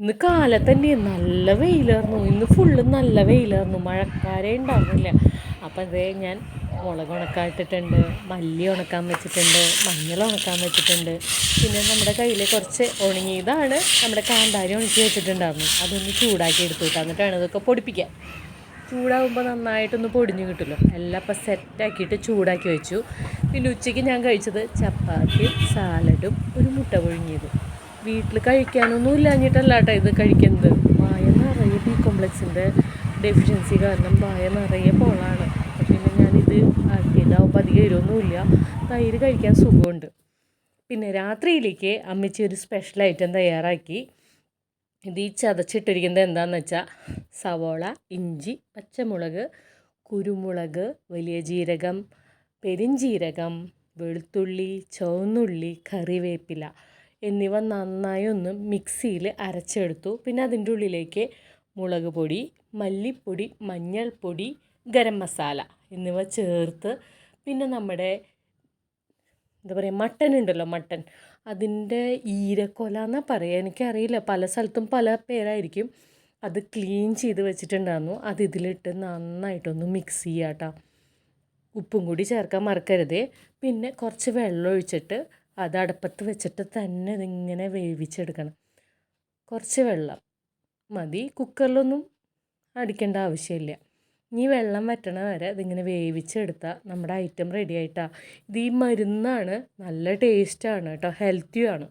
ഇന്ന് കാലം തന്നെ നല്ല വെയിലായിരുന്നു ഇന്ന് ഫുള്ള് നല്ല വെയിലായിരുന്നു മഴക്കാരേ ഉണ്ടായിരുന്നില്ല അപ്പം അതേ ഞാൻ മുളക് ഉണക്കാൻ ഇട്ടിട്ടുണ്ട് മല്ലി ഉണക്കാൻ വെച്ചിട്ടുണ്ട് മഞ്ഞൾ ഉണക്കാൻ വെച്ചിട്ടുണ്ട്. പിന്നെ നമ്മുടെ കയ്യിൽ കുറച്ച് ഉണങ്ങിയതാണ് നമ്മുടെ കാന്താരി ഉണക്കി വെച്ചിട്ടുണ്ടായിരുന്നു അതൊന്ന് ചൂടാക്കി എടുത്തു വിട്ടാൽ എന്നിട്ടാണ് ഇതൊക്കെ പൊടിപ്പിക്കാം ചൂടാകുമ്പോൾ നന്നായിട്ടൊന്ന് പൊടിഞ്ഞു കിട്ടുമല്ലോ. എല്ലാം അപ്പം സെറ്റാക്കിയിട്ട് ചൂടാക്കി വെച്ചു. പിന്നെ ഉച്ചയ്ക്ക് ഞാൻ കഴിച്ചത് ചപ്പാത്തി സാലഡും ഒരു മുട്ട പുഴുങ്ങിയതും. വീട്ടിൽ കഴിക്കാനൊന്നും ഇല്ലാഞ്ഞിട്ടല്ല കേട്ടോ ഇത് കഴിക്കുന്നത്. വായ നിറയെ ബി കോംപ്ലക്സിന്റെ ഡെഫിഷ്യൻസി കാരണം വായ നിറയെ പോളാണ്. പിന്നെ ഞാനിത് ആക്കിയതാവുമ്പോൾ അധികം എരിവൊന്നുമില്ല. തൈര് കഴിക്കാൻ സുഖമുണ്ട്. പിന്നെ രാത്രിയിലേക്ക് അമ്മച്ചി ഒരു സ്പെഷ്യൽ ഐറ്റം തയ്യാറാക്കി. ഇത് ഈ ചതച്ചിട്ടിരിക്കുന്നത് എന്താണെന്ന് വെച്ചാൽ സവോള ഇഞ്ചി പച്ചമുളക് കുരുമുളക് വലിയ ജീരകം പെരിഞ്ജീരകം വെളുത്തുള്ളി ചുവന്നുള്ളി കറിവേപ്പില. എന്നിവ നന്നായി ഒന്ന് മിക്സിയിൽ അരച്ചെടുത്തു. പിന്നെ അതിന്റെ ഉള്ളിലേക്ക് മുളക് പൊടി മല്ലിപ്പൊടി മഞ്ഞൾപ്പൊടി ഗരം മസാല എന്നിവ ചേർത്ത് പിന്നെ നമ്മുടെ എന്താ പറയുക മട്ടൻ ഉണ്ടല്ലോ മട്ടൻ. അതിന്റെ ഈരക്കൊല എന്നാ പറയുക എനിക്കറിയില്ല. പല സ്ഥലത്തും പല പേരായിരിക്കും. അത് ക്ലീൻ ചെയ്ത് വെച്ചിട്ടുണ്ടായിരുന്നു. അത് ഇതിലിട്ട് നന്നായിട്ടൊന്ന് മിക്സ് ചെയ്യാം കേട്ടോ ഉപ്പും കൂടി ചേർക്കാൻ മറക്കരുത്. പിന്നെ കുറച്ച് വെള്ളം ഒഴിച്ചിട്ട് അത് അടുപ്പത്ത് വെച്ചിട്ട് തന്നെ ഇതിങ്ങനെ വേവിച്ചെടുക്കണം. കുറച്ച് വെള്ളം മതി. കുക്കറിലൊന്നും അടിക്കേണ്ട ആവശ്യമില്ല. ഇനി വെള്ളം വറ്റണ വരെ ഇതിങ്ങനെ വേവിച്ചെടുത്താൽ നമ്മുടെ ഐറ്റം റെഡി ആയിട്ടാണ് ഇത് ഈ മരുന്നാണ്. നല്ല ടേസ്റ്റാണ് കേട്ടോ. ഹെൽത്തിയുമാണ്